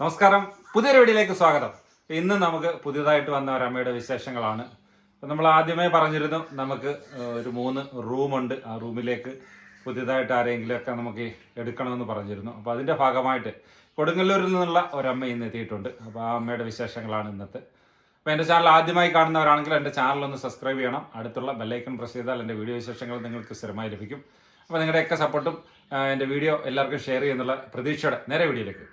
നമസ്കാരം. പുതിയൊരു വീഡിയോയിലേക്ക് സ്വാഗതം. ഇന്ന് നമുക്ക് പുതിയതായിട്ട് വന്ന ഒരു അമ്മയുടെ വിശേഷങ്ങളാണ്. നമ്മൾ ആദ്യമേ പറഞ്ഞിരുന്നു നമുക്ക് ഒരു മൂന്ന് റൂമുണ്ട് ആ റൂമിലേക്ക് പുതിയതായിട്ട് ആരെങ്കിലുമൊക്കെ നമുക്ക് എടുക്കണമെന്ന് പറഞ്ഞിരുന്നു. അപ്പോൾ അതിന്റെ ഭാഗമായിട്ട് കൊടുങ്ങല്ലൂരിൽ നിന്നുള്ള ഒരമ്മ ഇന്ന് എത്തിയിട്ടുണ്ട്. അപ്പോൾ ആ അമ്മയുടെ വിശേഷങ്ങളാണ് ഇന്നത്തെ. അപ്പോൾ എന്റെ ചാനൽ ആദ്യമായി കാണുന്നവരാണെങ്കിൽ എന്റെ ചാനൽ ഒന്ന് സബ്സ്ക്രൈബ് ചെയ്യണം. അടുത്തുള്ള ബെല്ലൈക്കൺ പ്രസ് ചെയ്താൽ എന്റെ വീഡിയോ വിശേഷങ്ങൾ നിങ്ങൾക്ക് സ്ഥിരമായി ലഭിക്കും. അപ്പോൾ നിങ്ങളുടെയൊക്കെ സപ്പോർട്ടും എന്റെ വീഡിയോ എല്ലാവർക്കും ഷെയർ ചെയ്യുന്നുള്ള പ്രതീക്ഷയോടെ നേരെ വീഡിയോയിലേക്ക്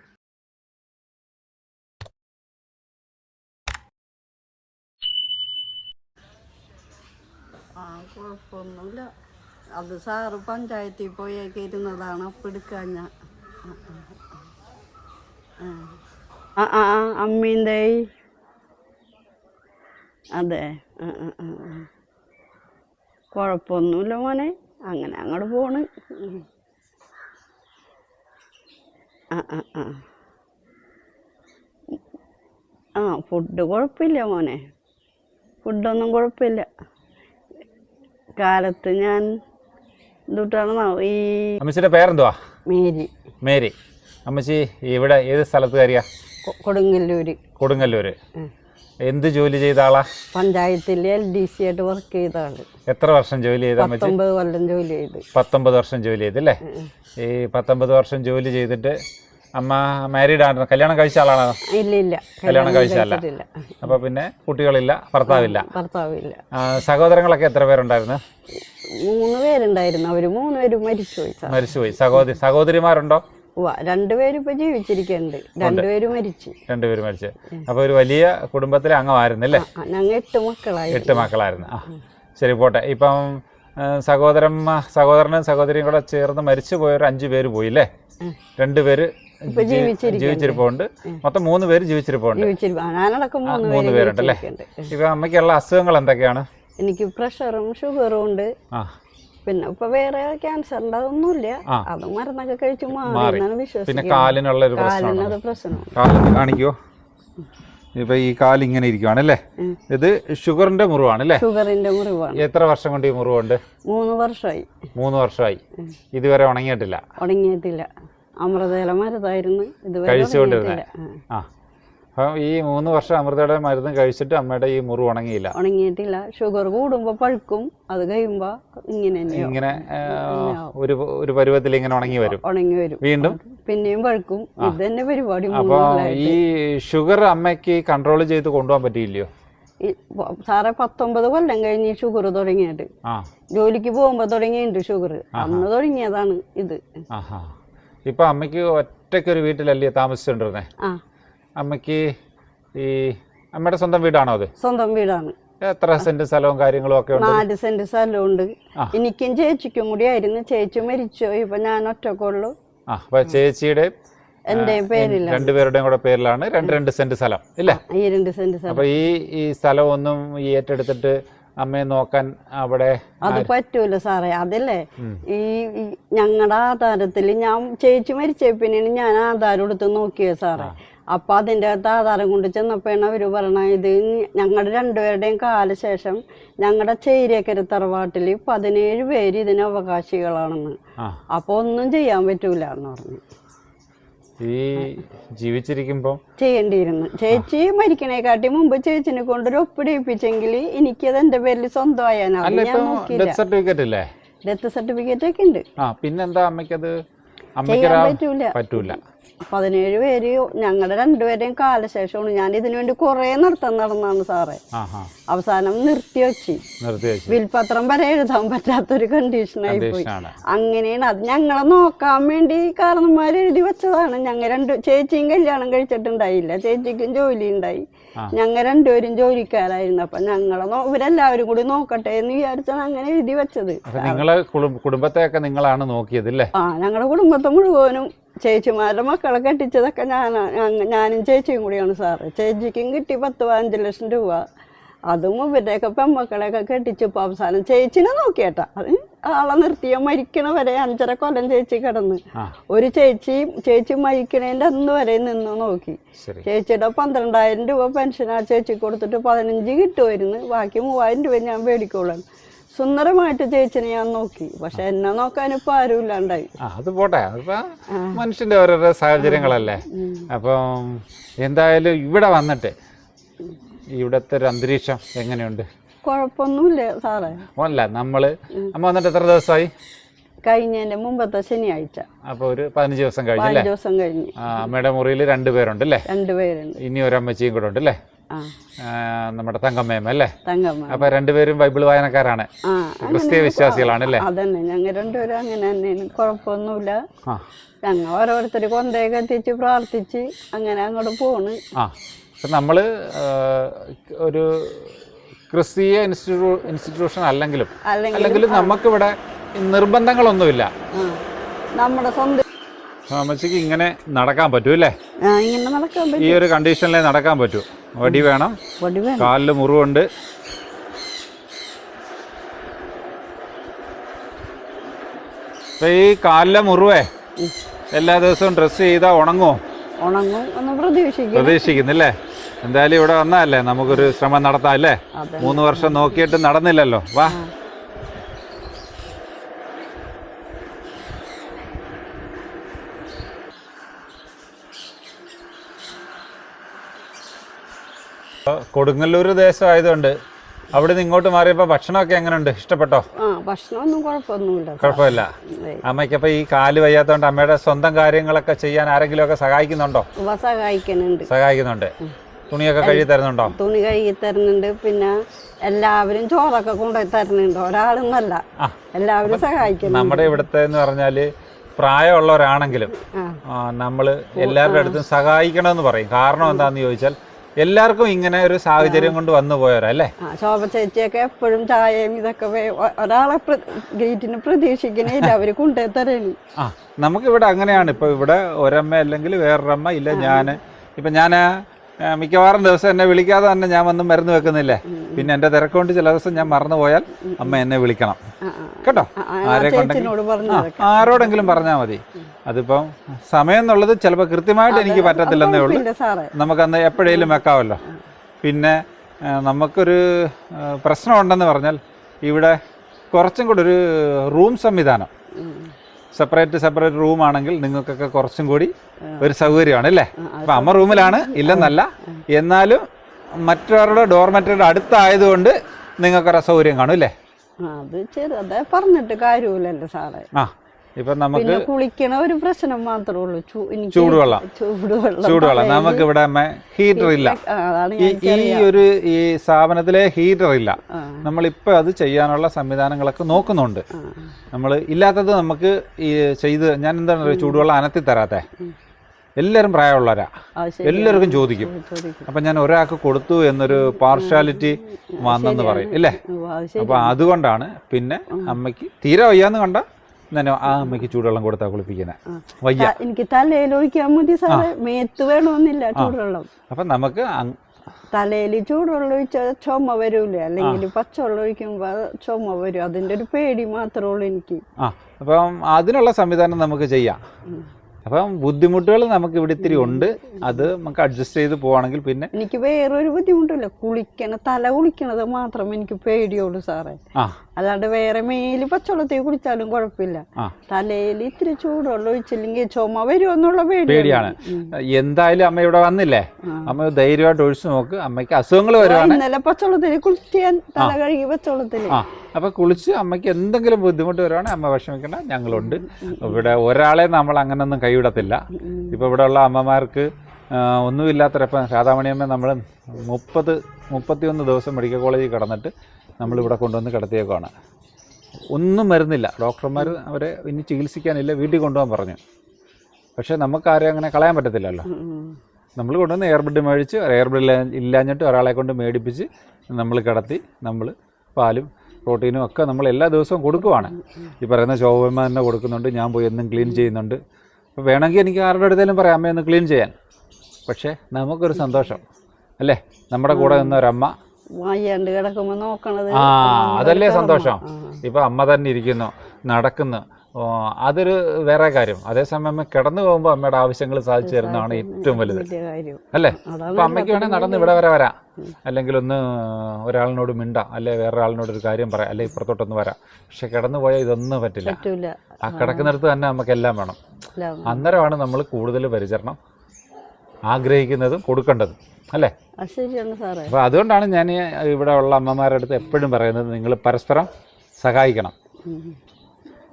ആ കുഴപ്പമൊന്നുമില്ല. അത് സാറ് പഞ്ചായത്തിൽ പോയൊക്കെ ഇരുന്നതാണ്. അപ്പം എടുക്കാൻ ഞാൻ. ആ ആ അമ്മീന്റെ അതെ. കുഴപ്പമൊന്നുമില്ല മോനെ. അങ്ങനെ അങ്ങോട്ട് പോണ്. ആ ആ ആ. ആ ഫുഡ് കുഴപ്പമില്ല മോനെ. ഫുഡൊന്നും കുഴപ്പമില്ല. കാലത്ത് ഞാൻ എന്തുട്ടാണെന്നോ ഈ അമ്മച്ചിയുടെ പേരെന്തുവാ? മേരി. മേരി. അമ്മച്ചി ഇവിടെ ഏത് സ്ഥലത്ത് കാര്യ കൊ- കൊടുങ്ങല്ലൂര്. കൊടുങ്ങല്ലൂര്. എന്ത് ജോലി ചെയ്ത ആളാ? പഞ്ചായത്തിൽ എൽ ഡി സി ആയിട്ട് വർക്ക് ചെയ്ത ആൾ. എത്ര വർഷം ജോലി ചെയ്ത പത്തൊമ്പത് കൊല്ലം ജോലി ചെയ്ത്. പത്തൊമ്പത് വർഷം ജോലി ചെയ്തല്ലേ ഈ പത്തൊമ്പത് വർഷം ജോലി ചെയ്തിട്ട് അമ്മ മാരീഡ് ആയിരുന്നു കല്യാണം കഴിച്ച ആളാണോ? ഇല്ല ഇല്ല. കല്യാണം കഴിച്ചല്ല അപ്പൊ പിന്നെ കുട്ടികളില്ല ഭർത്താവില്ല. ഭർത്താവില്ല. സഹോദരങ്ങളൊക്കെ എത്ര പേരുണ്ടായിരുന്നു? മൂന്ന് പേരുണ്ടായിരുന്നു. അവർ മൂന്ന് പേരും മരിച്ചുപോയി മരിച്ചുപോയി. സഹോദരി സഹോദരിമാരുണ്ടോ? രണ്ടുപേരും ഇപ്പൊ ജീവിച്ചിരിക്കുന്നുണ്ട്. രണ്ടുപേരും മരിച്ചു. രണ്ടുപേരും മരിച്ചു. അപ്പൊ ഒരു വലിയ കുടുംബത്തിലെ അംഗമായിരുന്നല്ലേ? അല്ലേ ഞങ്ങൾ എട്ട് മക്കളായി. എട്ട് മക്കളായിരുന്നു. ആ ശരി പോട്ടെ. ഇപ്പം സഹോദരമ്മ സഹോദരൻ സഹോദരനും സഹോദരിയും കൂടെ ചേർന്ന് മരിച്ചു പോയവർ അഞ്ചു പേര് പോയില്ലേ? രണ്ടുപേര്. ജീവിച്ചിരിപ്പുണ്ട്. മൊത്തം മൂന്ന് പേര് ജീവിച്ചിരിപ്പുണ്ട്. മൂന്ന് പേരുണ്ട് അല്ലേ ഇപ്പൊ അമ്മയ്ക്കുള്ള അസുഖങ്ങൾ എന്തൊക്കെയാണ്? എനിക്ക് പ്രഷറും ഷുഗറും ഉണ്ട്. പിന്നെ ഇപ്പൊ വേറെ ക്യാൻസർ അതൊന്നുമില്ല. ആ. അത് മരുന്നൊക്കെ കഴിച്ച് മാറി പിന്നെ കാലിനുള്ള ഒരു കാലിനത് കാലൊന്ന് കാണിക്കോ? ഇപ്പൊ ഈ കാൽ ഇങ്ങനെ ഇരിക്കുവാണല്ലേ? ഇത് ഷുഗറിന്റെ മുറിവാണല്ലേ? ഷുഗറിന്റെ മുറിവാണ്. എത്ര വർഷം കൊണ്ട് ഈ മുറിവുണ്ട്? മൂന്ന് വർഷമായി. മൂന്ന് വർഷമായി. ഇതുവരെ ഉണങ്ങിയിട്ടില്ല. ഉണങ്ങിയിട്ടില്ല. അമൃതയില മരുന്നായിരുന്നു. ഇതുവരെ കഴിച്ചുകൊണ്ടിരുന്നെ. ആ. അപ്പം ഈ മൂന്ന് വർഷം അമൃതയുടെ മരുന്ന് കഴിച്ചിട്ട് അമ്മയുടെ ഈ മുറിവ് ഉണങ്ങിയില്ല. ഉണങ്ങിയിട്ടില്ല. ഷുഗർ കൂടുമ്പോ പഴുക്കും. അത് കഴിയുമ്പോ ഇങ്ങനെ. ഇങ്ങനെ ഒരു ഒരു പരുവത്തിൽ ഇങ്ങനെ ഉണങ്ങി വരും. ഉണങ്ങി വരും. വീണ്ടും? പിന്നെയും പഴുക്കും. ഇത് തന്നെ പരിപാടി അപ്പോൾ ഈ ഷുഗർ അമ്മയ്ക്ക് കൺട്രോൾ ചെയ്ത് കൊണ്ടുപോകാൻ പറ്റിയില്ലയോ? സാറേ പത്തൊമ്പത് കൊല്ലം കഴിഞ്ഞ് ഷുഗർ തുടങ്ങിയിട്ട്. ജോലിക്ക് പോകുമ്പോ തുടങ്ങിയിട്ടുണ്ട് ഷുഗർ. അന്ന് തുടങ്ങിയതാണ് ഇത്. ഇപ്പൊ അമ്മയ്ക്ക് ഒറ്റയ്ക്കൊരു വീട്ടിലല്ലേ താമസിച്ചുകൊണ്ടിരുന്നേ അമ്മയ്ക്ക് അമ്മയ്ക്ക് ഈ അമ്മയുടെ സ്വന്തം വീടാണോ അത്? സ്വന്തം വീടാണ്. എത്ര സെന്റ് സ്ഥലവും കാര്യങ്ങളും ഒക്കെ ഉണ്ട്? നാല് സെന്റ് സ്ഥലമുണ്ട് ഉണ്ട്. എനിക്കും ചേച്ചിക്കും കൂടി ആയിരുന്നു ചേച്ചി മരിച്ചു. ഇപ്പൊ ഞാൻ ഒറ്റക്കുള്ളൂ ആ അപ്പൊ ചേച്ചിയുടെ എന്റെ പേരില്ല രണ്ടുപേരുടെയും കൂടെ പേരിലാണ്. രണ്ട് രണ്ട് സെന്റ് സ്ഥലം ഇല്ലേ? ഈ രണ്ട് സെന്റ് സ്ഥലം. അപ്പൊ ഈ ഈ സ്ഥലമൊന്നും ഈ ഏറ്റെടുത്തിട്ട് അമ്മയെ നോക്കാൻ അവിടെ അത് പറ്റൂല സാറേ. അതല്ലേ? ഈ ഞങ്ങളുടെ ആധാരത്തിൽ ഞാൻ ചേച്ചി മരിച്ച പിന്നെയാണ് ഞാൻ ആധാരം എടുത്ത് നോക്കിയത് സാറേ. അപ്പൊ അതിന്റെ അകത്ത് ആധാരം കൊണ്ട് ചെന്നപ്പോഴാണ് അവർ പറയണ ഇത് ഞങ്ങളുടെ രണ്ടുപേരുടെയും കാലശേഷം ഞങ്ങളുടെ ചേരിയക്കര തറവാട്ടിൽ പതിനേഴ് പേര് ഇതിന് അവകാശികളാണെന്ന്. അപ്പൊ ഒന്നും ചെയ്യാൻ പറ്റൂല എന്ന് പറഞ്ഞു. ഈ ജീവിച്ചിരിക്കുമ്പോൾ ചെയ്യേണ്ടിയിരുന്നു. ചേച്ചി മരിക്കണേക്കാട്ടി മുമ്പ് ചേച്ചിനെ കൊണ്ടൊരു ഒപ്പിടിപ്പിച്ചെങ്കിൽ എനിക്കത് എന്റെ പേരിൽ സ്വന്തമായാനാ അല്ല ഞാൻ നോക്കിയില്ല. ഡെത്ത് സർട്ടിഫിക്കറ്റ് ഇല്ലേ? ഡെത്ത് സർട്ടിഫിക്കറ്റ് ഒക്കെ ഉണ്ട്. ആ പിന്നെന്താ അമ്മയ്ക്കത്? അമ്മയ്ക്ക് പറ്റൂല. പറ്റൂല. പതിനേഴ് പേര് ഞങ്ങളുടെ രണ്ടുപേരെയും കാലശേഷമാണ്. ഞാൻ ഇതിനു വേണ്ടി കുറെ നൃത്തം നടന്നാണ് സാറേ. അവസാനം നിർത്തി വെച്ച്. വിൽപത്രം വരെ എഴുതാൻ പറ്റാത്തൊരു കണ്ടീഷനായി പോയി. അങ്ങനെയാണ് അത് ഞങ്ങളെ നോക്കാൻ വേണ്ടി കാരണന്മാർ എഴുതി വെച്ചതാണ്. ഞങ്ങൾ രണ്ട് ചേച്ചിയും കല്യാണം കഴിച്ചിട്ടുണ്ടായില്ല. ചേച്ചിക്കും ജോലി ഉണ്ടായി. ഞങ്ങൾ രണ്ടുപേരും ജോലിക്കാരായിരുന്നു. അപ്പൊ ഞങ്ങളെ ഇവരെല്ലാവരും കൂടി നോക്കട്ടെ എന്ന് വിചാരിച്ചാണ് അങ്ങനെ എഴുതി വെച്ചത്. നിങ്ങളെ കുടും- കുടുംബത്തെയൊക്കെ നിങ്ങളാണ് നോക്കിയത് ആ ഞങ്ങളുടെ കുടുംബത്തെ മുഴുവനും ചേച്ചിമാരുടെ മക്കളെ കെട്ടിച്ചതൊക്കെ ഞാനാണ് ഞാനും ചേച്ചിയും കൂടിയാണ് സാറ്. ചേച്ചിക്കും കിട്ടി പത്ത് പതിനഞ്ച് ലക്ഷം രൂപ. അതും ഇവരുടെയൊക്കെ പെമ്മക്കളെയൊക്കെ കെട്ടിച്ചപ്പോൾ അവസാനം ചേച്ചിനെ നോക്കിയേട്ടാ. അത് ആളെ നിർത്തിയ? മരിക്കണ വരെ അഞ്ചര കൊല്ലം ചേച്ചി കിടന്ന്. ഒരു ചേച്ചി ചേച്ചി മരിക്കണേന്റെ അന്ന് വരെ നിന്ന് നോക്കി. ചേച്ചിയുടെ പന്ത്രണ്ടായിരം രൂപ പെൻഷൻ ആ ചേച്ചി കൊടുത്തിട്ട് പതിനഞ്ച് കിട്ടുമായിരുന്നു ബാക്കി മൂവായിരം രൂപ ഞാൻ മേടിക്കോളാം. സുന്ദരമായിട്ട് ചേച്ചിനെ ഞാൻ നോക്കി. പക്ഷെ എന്നെ നോക്കാൻ ഇപ്പൊ ആരും ഇല്ലാണ്ടായി. അത് പോട്ടെ. അതിപ്പോ മനുഷ്യന്റെ ഓരോരോ സാഹചര്യങ്ങളല്ലേ? അപ്പം എന്തായാലും ഇവിടെ വന്നിട്ട് ഇവിടത്തെ ഒരു അന്തരീക്ഷം എങ്ങനെയുണ്ട്? കുഴപ്പമൊന്നുമില്ല സാറേ. അല്ല നമ്മൾ അമ്മ വന്നിട്ട് എത്ര ദിവസമായി? കഴിഞ്ഞതിന്റെ മുമ്പത്തെ ശനിയാഴ്ച. അപ്പൊ ഒരു പതിനഞ്ച് ദിവസം കഴിഞ്ഞു ദിവസം കഴിഞ്ഞു. അമ്മയുടെ മുറിയിൽ രണ്ടുപേരുണ്ട് അല്ലേ രണ്ടുപേരുണ്ട്. ഇനി ഒരമ്മച്ചിയും കൂടെ ഉണ്ട് അല്ലേ നമ്മുടെ തങ്കമ്മയമ്മ അല്ലേ? തങ്കമ്മ. അപ്പൊ രണ്ടുപേരും ബൈബിൾ വായനക്കാരാണ്. ക്രിസ്തീയ വിശ്വാസികളാണ് അല്ലേ? അതന്നെ ഞങ്ങൾ രണ്ടുപേരും അങ്ങനെ തന്നെയാണ്. കുഴപ്പമൊന്നുമില്ല. ഞങ്ങൾ ഓരോരുത്തർ കൊന്തയൊക്കെ എത്തിച്ച് പ്രാർത്ഥിച്ച് അങ്ങനെ അങ്ങോട്ട് പോണ്. ആ. നമ്മൾ ഒരു ക്രിസ്തീയ ഇൻസ്റ്റിറ്റ്യൂ ഇൻസ്റ്റിറ്റ്യൂഷൻ അല്ലെങ്കിലും അല്ലെങ്കിലും നമുക്കിവിടെ നിർബന്ധങ്ങളൊന്നുമില്ല. നമ്മുടെ സ്വന്തം അമ്മച്ചിക്ക് ഇങ്ങനെ നടക്കാൻ പറ്റൂ അല്ലേ? ആ ഇങ്ങനെ നടക്കാൻ ഈ ഒരു കണ്ടീഷനിലേ നടക്കാൻ പറ്റൂ. വടി വേണം. വടി വേണം. കാലിൽ മുറിവുണ്ട്. ഇപ്പം ഈ കാലിലെ മുറിവേ എല്ലാ ദിവസവും ഡ്രസ്സ് ചെയ്താ ഉണങ്ങുമോ ഉണങ്ങും. എന്ന് പ്രതീക്ഷിക്കും. പ്രതീക്ഷിക്കുന്നില്ലേ? എന്തായാലും ഇവിടെ വന്നാലേ നമുക്കൊരു ശ്രമം നടത്താം അല്ലേ? മൂന്ന് വർഷം നോക്കിയിട്ട് നടന്നില്ലല്ലോ. വാ. കൊടുങ്ങല്ലൂർ ദേശം ആയതുകൊണ്ട് അവിടെ നിന്ന് ഇങ്ങോട്ട് മാറിയപ്പോൾ ഭക്ഷണമൊക്കെ എങ്ങനെയുണ്ട് ഇഷ്ടപ്പെട്ടോ? ഭക്ഷണമൊന്നും കുഴപ്പമൊന്നുമില്ല. കുഴപ്പമില്ല. അമ്മയ്ക്കപ്പോ ഈ കാൽ വയ്യാത്തതുകൊണ്ട് അമ്മയുടെ സ്വന്തം കാര്യങ്ങളൊക്കെ ചെയ്യാൻ ആരെങ്കിലും ഒക്കെ സഹായിക്കുന്നുണ്ടോ. സഹായിക്കുന്നുണ്ട്. സഹായിക്കുന്നുണ്ട് തുണിയൊക്കെ കഴുകി തരുന്നുണ്ടോ? തുണി കഴുകി തരുന്നുണ്ട്. പിന്നെ എല്ലാവരും ചോറൊക്കെ കൊണ്ടുപോയി തരുന്നുണ്ട്. ഒരാളൊന്നല്ല. എല്ലാവരും സഹായിക്കുന്നു നമ്മുടെ ഇവിടുത്തെ എന്ന് പറഞ്ഞാൽ പ്രായമുള്ളവരാണെങ്കിലും നമ്മൾ നമ്മൾ എല്ലാവരുടെ അടുത്തും സഹായിക്കണമെന്ന് പറയും. കാരണം എന്താണെന്ന് ചോദിച്ചാൽ എല്ലാവർക്കും ഇങ്ങനെ ഒരു സാഹചര്യം കൊണ്ട് വന്നു പോയവരല്ലേ ശോഭ ചേച്ചിയൊക്കെ എപ്പോഴും ചായയും ഇതൊക്കെ ഒരാളെ ഗേറ്റിന് പ്രതീക്ഷിക്കണേയില്ല അവർ കൊണ്ടുപോയി തരണി ആ നമുക്കിവിടെ അങ്ങനെയാണ്. ഇപ്പൊ ഇവിടെ ഒരമ്മ അല്ലെങ്കിൽ വേറൊരമ്മ ഇല്ല ഞാൻ ഇപ്പൊ ഞാൻ മിക്കവാറും ദിവസം എന്നെ വിളിക്കാതെ തന്നെ ഞാൻ വന്ന് മരുന്ന് വെക്കുന്നില്ലേ പിന്നെ എന്റെ തിരക്കൊണ്ട് ചില ദിവസം ഞാൻ മറന്നു പോയാൽ അമ്മ എന്നെ വിളിക്കണം. കേട്ടോ ആരെ കൊണ്ടെങ്കിലും ആരോടെങ്കിലും പറഞ്ഞാൽ മതി അതിപ്പം സമയം എന്നുള്ളത് ചിലപ്പോൾ കൃത്യമായിട്ട് എനിക്ക് പറ്റത്തില്ലെന്നേ ഉള്ളൂ നമുക്ക് അന്ന് നമുക്കന്ന് എപ്പോഴേലും വെക്കാമല്ലോ പിന്നെ നമുക്കൊരു പ്രശ്നം പ്രശ്നമുണ്ടെന്ന് പറഞ്ഞാൽ ഇവിടെ കുറച്ചും കൂടെ ഒരു റൂം സംവിധാനം. സെപ്പറേറ്റ് സെപ്പറേറ്റ് റൂം ആണെങ്കിൽ നിങ്ങൾക്കൊക്കെ കുറച്ചും കൂടി ഒരു സൗകര്യമാണ് അല്ലേ? അപ്പം അമ്മ റൂമിലാണ് ഇല്ലെന്നല്ല. എന്നാലും മറ്റവരുടെ ഡോർമെറ്ററിയുടെ അടുത്തായതുകൊണ്ട് നിങ്ങൾക്കൊരു അസൗകര്യം കാണും അല്ലേ? അത് ചെറുതെ പറഞ്ഞിട്ട് കാര്യമില്ലല്ലോ സാറേ. ആ. ഇപ്പം നമുക്ക് കുളിക്കണ ഒരു പ്രശ്നം മാത്രമേ ഉള്ളൂ. ചൂടുവെള്ളം. ചൂടുവെള്ളം ചൂടുവെള്ളം. നമുക്ക് ഇവിടെ അമ്മ ഹീറ്റർ ഇല്ല. ഈ ഒരു ഈ സ്ഥാപനത്തിലെ ഹീറ്റർ ഇല്ല. നമ്മൾ ഇപ്പൊ അത് ചെയ്യാനുള്ള സംവിധാനങ്ങളൊക്കെ നോക്കുന്നുണ്ട്. നമ്മൾ ഇല്ലാത്തത് നമുക്ക് ഈ ചെയ്ത് ഞാൻ എന്താണ് ചൂടുവെള്ളം അനത്തി തരാത്തെ? എല്ലാവരും പ്രായമുള്ളവരാ. എല്ലാവർക്കും ചോദിക്കും. അപ്പൊ ഞാൻ ഒരാൾക്ക് കൊടുത്തു എന്നൊരു പാർഷ്യാലിറ്റി വന്നെന്ന് പറയും. ഇല്ലേ? അപ്പം അതുകൊണ്ടാണ് പിന്നെ അമ്മയ്ക്ക് തീരെ വയ്യാന്ന് കണ്ട തന്നെ ആ അമ്മയ്ക്ക് ചൂടുവെള്ളം കൊടുത്താ കുളിപ്പിക്കുന്നത് വയ്യ. എനിക്ക് തലയിൽ ഒഴിക്കാൻ മതി സാറേ. മേത്ത് വേണമെന്നില്ല ചൂടുവെള്ളം. അപ്പൊ നമുക്ക് തലയിൽ ചൂടുവെള്ളം ഒഴിച്ചാൽ ചുമ വരൂലേ? അല്ലെങ്കിൽ പച്ചവെള്ളം ഒഴിക്കുമ്പോൾ ചുമ വരും. അതിന്റെ ഒരു പേടി മാത്രമേ ഉള്ളൂ എനിക്ക്. അപ്പം അതിനുള്ള സംവിധാനം നമുക്ക് ചെയ്യാം. അപ്പം ബുദ്ധിമുട്ടുകൾ നമുക്ക് ഇവിടെ ഇത്തിരി ഉണ്ട്. അത് നമുക്ക് അഡ്ജസ്റ്റ് ചെയ്ത് പോവാണെങ്കിൽ പിന്നെ എനിക്ക് വേറൊരു ബുദ്ധിമുട്ടില്ല കുളിക്കണ തല കുളിക്കണത് മാത്രം എനിക്ക് പേടിയുള്ളൂ സാറേ. അല്ലാണ്ട് വേറെ മേൽ പച്ചവെള്ളത്തിൽ കുളിച്ചാലും കുഴപ്പമില്ല. തലയിൽ ഇത്തിരി ചൂടുള്ള ഒഴിച്ചില്ലെങ്കിൽ ചുമ വരുമെന്നുള്ള പേടിയാണ്. പേടിയാണ്. എന്തായാലും അമ്മ ഇവിടെ വന്നില്ലേ? അമ്മ ധൈര്യമായിട്ട് ഒഴിച്ചു നോക്ക്. അമ്മയ്ക്ക് അസുഖങ്ങൾ വരുവാണ്. ഇന്നലെ പച്ചവെള്ളത്തിൽ കുളിക്കാൻ തല കഴുകി പച്ചവെള്ളത്തിൽ ആ അപ്പൊ കുളിച്ച് അമ്മയ്ക്ക് എന്തെങ്കിലും ബുദ്ധിമുട്ട് വരുവാണെങ്കിൽ അമ്മ വിഷമിക്കേണ്ട ഞങ്ങളുണ്ട്. ഇവിടെ ഒരാളെ നമ്മൾ അങ്ങനൊന്നും കൈവിടത്തില്ല. ഇപ്പോൾ ഇവിടെ ഉള്ള അമ്മമാർക്ക് ഒന്നുമില്ലാത്തൊരപ്പം രാധാമണിയമ്മ നമ്മൾ മുപ്പത് മുപ്പത്തിയൊന്ന് ദിവസം മെഡിക്കൽ കോളേജിൽ കിടന്നിട്ട് നമ്മളിവിടെ കൊണ്ടുവന്ന് കിടത്തിയേക്കുവാണ്. ഒന്നും മരുന്നില്ല ഡോക്ടർമാർ അവരെ ഇനി ചികിത്സിക്കാനില്ല വീട്ടിൽ കൊണ്ടുപോകാൻ പറഞ്ഞു. പക്ഷേ നമുക്ക് ആരെയും അങ്ങനെ കളയാൻ പറ്റത്തില്ലല്ലോ. നമ്മൾ കൊണ്ടുവന്ന് എയർ എയർബെഡ് മേടിച്ച് എയർബെഡ് ഇല്ലാഞ്ഞിട്ട് ഒരാളെ കൊണ്ട് മേടിപ്പിച്ച് നമ്മൾ കിടത്തി നമ്മൾ പാലും പ്രോട്ടീനും ഒക്കെ നമ്മൾ എല്ലാ ദിവസവും കൊടുക്കുവാണ്. ഈ പറയുന്ന ശോഭമ്മ തന്നെ കൊടുക്കുന്നുണ്ട് ഞാൻ പോയി എന്നും ക്ലീൻ ചെയ്യുന്നുണ്ട്. അപ്പോൾ വേണമെങ്കിൽ എനിക്ക് ആരുടെ അടുത്തേലും പറയാം അമ്മയൊന്ന് ക്ലീൻ ചെയ്യാൻ. പക്ഷേ നമുക്കൊരു സന്തോഷം അല്ലേ? നമ്മുടെ കൂടെ നിന്ന ഒരമ്മ ആ അതല്ലേ സന്തോഷം. ഇപ്പം അമ്മ തന്നെ ഇരിക്കുന്നു നടക്കുന്നു. അതൊരു വേറെ കാര്യം. അതേസമയം അമ്മ കിടന്നു പോകുമ്പോൾ അമ്മയുടെ ആവശ്യങ്ങൾ സാധിച്ചു തരുന്നതാണ് ഏറ്റവും വലുത്. അല്ലേ? അപ്പം അപ്പൊ അമ്മയ്ക്ക് വേണേൽ നടന്ന് ഇവിടെ വരെ വരാം. അല്ലെങ്കിൽ ഒന്ന് ഒരാളിനോട് മിണ്ടാം അല്ലെ വേറൊരാളിനോട് ഒരു കാര്യം പറയാം അല്ലെ ഇപ്പുറത്തോട്ടൊന്ന് വരാം. പക്ഷെ കിടന്നു പോയാൽ ഇതൊന്നും പറ്റില്ല. പറ്റൂല. ആ കിടക്കുന്നിടത്ത് തന്നെ നമുക്ക് എല്ലാം വേണം. അന്നേരമാണ് നമ്മൾ കൂടുതൽ പരിചരണം ആഗ്രഹിക്കുന്നതും കൊടുക്കേണ്ടതും അല്ലേ? അപ്പോൾ അതുകൊണ്ടാണ് ഞാൻ ഇവിടെ ഉള്ള അമ്മമാരുടെ അടുത്ത് എപ്പോഴും പറയുന്നത് നിങ്ങൾ പരസ്പരം സഹായിക്കണം.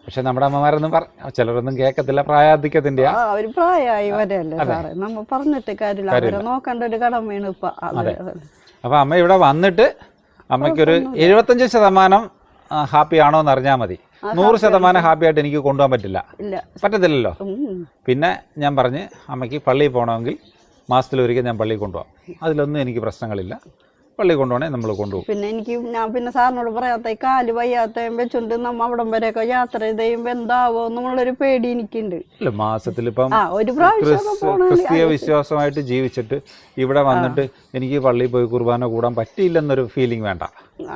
പക്ഷെ നമ്മുടെ അമ്മമാരൊന്നും പറ ചിലരൊന്നും കേൾക്കത്തില്ല പ്രായാധിക്യത്തിന്റെ ആ അവർ പ്രായമായി വരല്ലേ സാറേ? നമ്മ പറഞ്ഞിട്ട് കാര്യമില്ല. അവരെ നോക്കേണ്ട ഒരു കടമയാണ് ഇപ്പൊ. അത് അപ്പോൾ അമ്മ ഇവിടെ വന്നിട്ട് അമ്മയ്ക്കൊരു എഴുപത്തഞ്ച് ശതമാനം ഹാപ്പി ആണോ എന്ന് അറിഞ്ഞാൽ മതി. നൂറ് ശതമാനം ഹാപ്പി ആയിട്ട് എനിക്ക് കൊണ്ടുപോകാൻ പറ്റില്ല. പറ്റത്തില്ലല്ലോ? പിന്നെ ഞാൻ പറഞ്ഞ് അമ്മയ്ക്ക് പള്ളിയിൽ പോകണമെങ്കിൽ മാസത്തിലൊരിക്കൽ ഞാൻ പള്ളിയിൽ കൊണ്ടുപോകാം. അതിലൊന്നും എനിക്ക് പ്രശ്നങ്ങളില്ല. പള്ളിയിൽ കൊണ്ടുപോകണേ നമ്മൾ കൊണ്ടുപോകും. പിന്നെ എനിക്ക് ഞാൻ പിന്നെ സാറിനോട് പറയാത്ത കാൽ വയ്യാത്തയും വെച്ചുകൊണ്ട് നമ്മ അവിടം വരെയൊക്കെ യാത്ര ചെയ്യുമ്പോ എന്താവോ എന്നുള്ളൊരു പേടി എനിക്കുണ്ട്. ഇല്ല മാസത്തിലിപ്പം ഒരു ക്രിസ്തീയ വിശ്വാസമായിട്ട് ജീവിച്ചിട്ട് ഇവിടെ വന്നിട്ട് എനിക്ക് പള്ളിയിൽ പോയി കുർബാന കൂടാൻ പറ്റിയില്ലെന്നൊരു ഫീലിംഗ് വേണ്ട.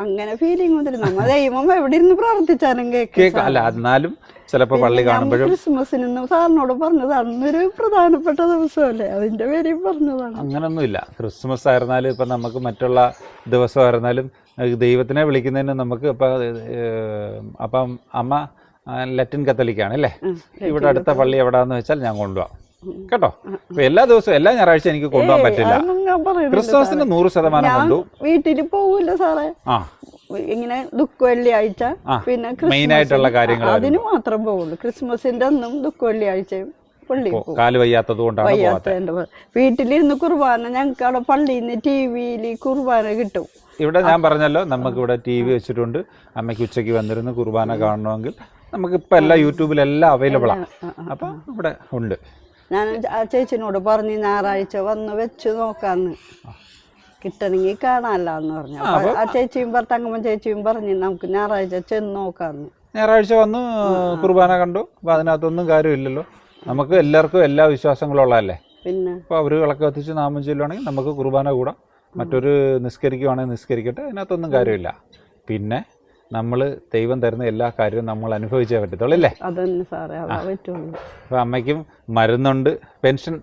അങ്ങനെ ഫീലിംഗ് ഒന്നുമില്ല നമ്മ ദൈവം എവിടെ ഇരുന്ന് പ്രാർത്ഥിച്ചാലും കേൾക്കാം അല്ല എന്നാലും ചിലപ്പോൾ പള്ളി കാണുമ്പോഴും ക്രിസ്മസിന് സാറിനോട് പറഞ്ഞതാണ് ഇന്നൊരു പ്രധാനപ്പെട്ട ദിവസമല്ലേ. അതിന്റെ പേരിൽ പറഞ്ഞതാണ്. അങ്ങനൊന്നുമില്ല. ക്രിസ്മസ് ആയിരുന്നാലും ഇപ്പം നമുക്ക് മറ്റുള്ള ദിവസമായിരുന്നാലും ആയിരുന്നാലും ദൈവത്തിനെ വിളിക്കുന്നതിന് നമുക്ക് ഇപ്പം അപ്പം അമ്മ ലറ്റിൻ കത്തലിക്കാണ് അല്ലേ. ഇവിടെ അടുത്ത പള്ളി എവിടാന്ന് വെച്ചാൽ ഞാൻ കൊണ്ടുപോകാം കേട്ടോ? അപ്പൊ എല്ലാ ദിവസവും എല്ലാ ഞായറാഴ്ച എനിക്ക് കൊണ്ടുപോകാൻ പറ്റില്ല. ക്രിസ്മസിന് നൂറ് ശതമാനം കൊണ്ടു. വീട്ടിൽ പോകൂല സാറേ. ആ. ഇങ്ങനെ ദുഃഖ വെള്ളിയാഴ്ച പിന്നെ മെയിൻ ആയിട്ടുള്ള കാര്യങ്ങൾ അതിന് മാത്രം പോകുള്ളൂ ക്രിസ്മസിന്റെ അന്നും ദുഃഖ വെള്ളിയാഴ്ചയും പള്ളി കാൽ വയ്യാത്തത് കൊണ്ടാണ് വീട്ടിലിരുന്ന് കുർബാന ഞങ്ങൾക്ക് അവിടെ പള്ളിയിൽ നിന്ന് ടി വിയിൽ കുർബാന കിട്ടും. ഇവിടെ ഞാൻ പറഞ്ഞല്ലോ നമുക്ക് ഇവിടെ ടി വി വെച്ചിട്ടുണ്ട്. അമ്മയ്ക്ക് ഉച്ചയ്ക്ക് വന്നിരുന്ന് കുർബാന കാണണമെങ്കിൽ നമുക്ക് ഇപ്പം എല്ലാ യൂട്യൂബിലെല്ലാം അവൈലബിൾ ആണ് അപ്പം ഇവിടെ ഉണ്ട്. ഞാൻ ചേച്ചിനോട് പറഞ്ഞു ഞായറാഴ്ച വന്ന് വെച്ച് നോക്കാന്ന്. കിട്ടണമെങ്കിൽ കാണാമല്ലോ എന്ന് പറഞ്ഞു അപ്പൊ ആ ചേച്ചിയും പറഞ്ഞു തങ്കമ്മ ചേച്ചിയും പറഞ്ഞു നമുക്ക് ഞായറാഴ്ച ചെന്ന് നോക്കാന്ന്. ഞായറാഴ്ച വന്ന് കുർബാന കണ്ടു. അപ്പൊ അതിനകത്തൊന്നും കാര്യമില്ലല്ലോ. നമുക്ക് എല്ലാവർക്കും എല്ലാ വിശ്വാസങ്ങളും ഉള്ളതല്ലേ പിന്നെ? അപ്പൊ അവർ വിളക്ക് കത്തിച്ച് നാമം ചൊല്ലുവാണെങ്കിൽ നമുക്ക് കുർബാന കൂടാം. മറ്റൊരു നിസ്കരിക്കുവാണെങ്കിൽ നിസ്കരിക്കട്ടെ അതിനകത്തൊന്നും കാര്യമില്ല. പിന്നെ നമ്മൾ ദൈവം തരുന്ന എല്ലാ കാര്യവും നമ്മൾ അനുഭവിച്ചേ പറ്റത്തുള്ളൂ അല്ലേ? അതന്നെ സാറേ അപ്പോൾ അമ്മയ്ക്കും മരുന്നുണ്ട് പെൻഷൻ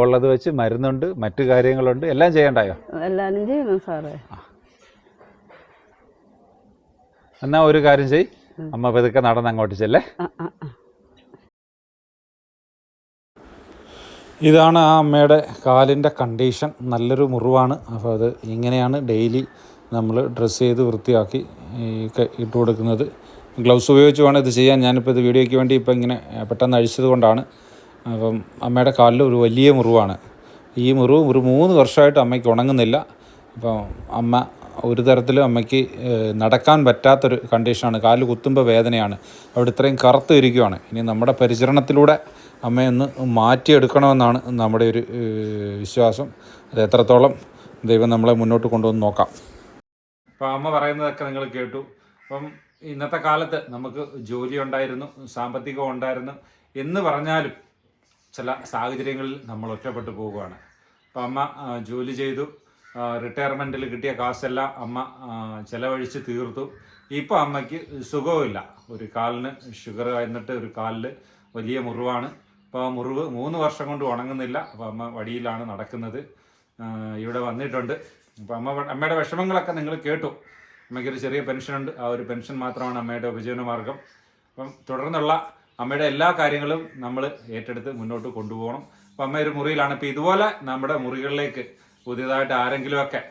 ഉള്ളത് വെച്ച് മരുന്നുണ്ട് മറ്റു കാര്യങ്ങളുണ്ട്. എല്ലാം ചെയ്യണ്ടായോ? എല്ലാരും ചെയ്യണം സാറേ. എന്നാ ഒരു കാര്യം ചെയ്. അമ്മ പതുക്കെ നടന്ന് അങ്ങോട്ട് ചെല്ലേ. ഇതാണ് ആ അമ്മയുടെ കാലിന്റെ കണ്ടീഷൻ. നല്ലൊരു മുറിവാണ്. അപ്പോൾ അത് ഇങ്ങനെയാണ് ഡെയിലി നമ്മൾ ഡ്രസ്സ് ചെയ്ത് വൃത്തിയാക്കി ഈ ഇട്ട് കൊടുക്കുന്നത്. ഗ്ലൗസ് ഉപയോഗിച്ച് വേണം ഇത് ചെയ്യാൻ. ഞാനിപ്പോൾ ഇത് വീഡിയോയ്ക്ക് വേണ്ടി ഇപ്പോൾ ഇങ്ങനെ പെട്ടെന്ന് അഴിച്ചത് കൊണ്ടാണ്. അപ്പം അമ്മയുടെ കാലിൽ ഒരു വലിയ മുറിവാണ്. ഈ മുറിവ് ഒരു മൂന്ന് വർഷമായിട്ട് അമ്മയ്ക്ക് ഉണങ്ങുന്നില്ല. അപ്പം അമ്മ ഒരു തരത്തിലും അമ്മയ്ക്ക് നടക്കാൻ പറ്റാത്തൊരു കണ്ടീഷനാണ് കാൽ കുത്തുമ്പോൾ വേദനയാണ്. അവിടെ ഇത്രയും കറുത്ത് ഇരിക്കുകയാണ് ഇനി നമ്മുടെ പരിചരണത്തിലൂടെ അമ്മയൊന്ന് മാറ്റിയെടുക്കണമെന്നാണ് നമ്മുടെ ഒരു വിശ്വാസം. അത് എത്രത്തോളം ദൈവം നമ്മളെ മുന്നോട്ട് കൊണ്ടുവന്ന് നോക്കാം. അപ്പോൾ അമ്മ പറയുന്നതൊക്കെ നിങ്ങൾ കേട്ടു. അപ്പം ഇന്നത്തെ കാലത്ത് നമുക്ക് ജോലി ഉണ്ടായിരുന്നു സാമ്പത്തികം ഉണ്ടായിരുന്നു. എന്ന് പറഞ്ഞാലും ചില സാഹചര്യങ്ങളിൽ നമ്മൾ ഒറ്റപ്പെട്ടു പോവുകയാണ് അപ്പം അമ്മ ജോലി ചെയ്തു. റിട്ടയർമെന്റിൽ കിട്ടിയ കാശെല്ലാം അമ്മ ചിലവഴിച്ച് തീർത്തു. ഇപ്പോൾ അമ്മയ്ക്ക് സുഖവുമില്ല. ഒരു കാലിന് ഷുഗർ എന്നിട്ട് ഒരു കാലിൽ വലിയ മുറിവാണ്. അപ്പോൾ ആ മുറിവ് മൂന്ന് വർഷം കൊണ്ട് ഉണങ്ങുന്നില്ല. അപ്പോൾ അമ്മ വടിയിലാണ് നടക്കുന്നത്. ഇവിടെ വന്നിട്ടുണ്ട്. അപ്പോൾ അമ്മ അമ്മയുടെ വിഷമങ്ങളൊക്കെ നിങ്ങൾ കേട്ടു. അമ്മയ്ക്കൊരു ചെറിയ പെൻഷനുണ്ട് ആ ഒരു പെൻഷൻ മാത്രമാണ് അമ്മയുടെ ഉപജീവന മാർഗം അപ്പം തുടർന്നുള്ള അമ്മയുടെ എല്ലാ കാര്യങ്ങളും നമ്മൾ ഏറ്റെടുത്ത് മുന്നോട്ട് കൊണ്ടുപോകണം. അപ്പം അമ്മ ഒരു മുറിയിലാണ്. ഇപ്പം ഇതുപോലെ നമ്മുടെ മുറികളിലേക്ക് പുതിയതായിട്ട് ആരെങ്കിലുമൊക്കെ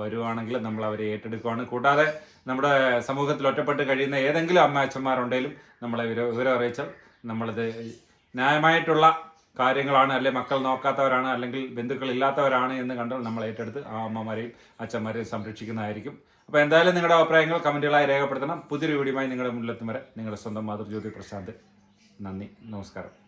വരുവാണെങ്കിൽ നമ്മൾ അവരെ ഏറ്റെടുക്കുവാണ്. കൂടാതെ നമ്മുടെ സമൂഹത്തിൽ ഒറ്റപ്പെട്ട് കഴിയുന്ന ഏതെങ്കിലും അമ്മ അച്ഛന്മാരുണ്ടെങ്കിലും നമ്മളെ വിവരം വിവരം അറിയിച്ചാൽ നമ്മളിത് ന്യായമായിട്ടുള്ള കാര്യങ്ങളാണ്. അല്ലെ മക്കൾ നോക്കാത്തവരാണ് അല്ലെങ്കിൽ ബന്ധുക്കൾ ഇല്ലാത്തവരാണ് എന്ന് കണ്ടാൽ നമ്മൾ ഏറ്റെടുത്ത് ആ അമ്മമാരെയും അച്ഛന്മാരെയും സംരക്ഷിക്കുന്നതായിരിക്കും. അപ്പോൾ എന്തായാലും നിങ്ങളുടെ അഭിപ്രായങ്ങൾ കമന്റുകളായി രേഖപ്പെടുത്തണം. പുതിയൊരു വീഡിയോയുമായി നിങ്ങളുടെ മുന്നിലെത്തും വരെ നിങ്ങളുടെ സ്വന്തം മാതൃജ്യോതി പ്രശാന്ത്. നന്ദി നമസ്കാരം.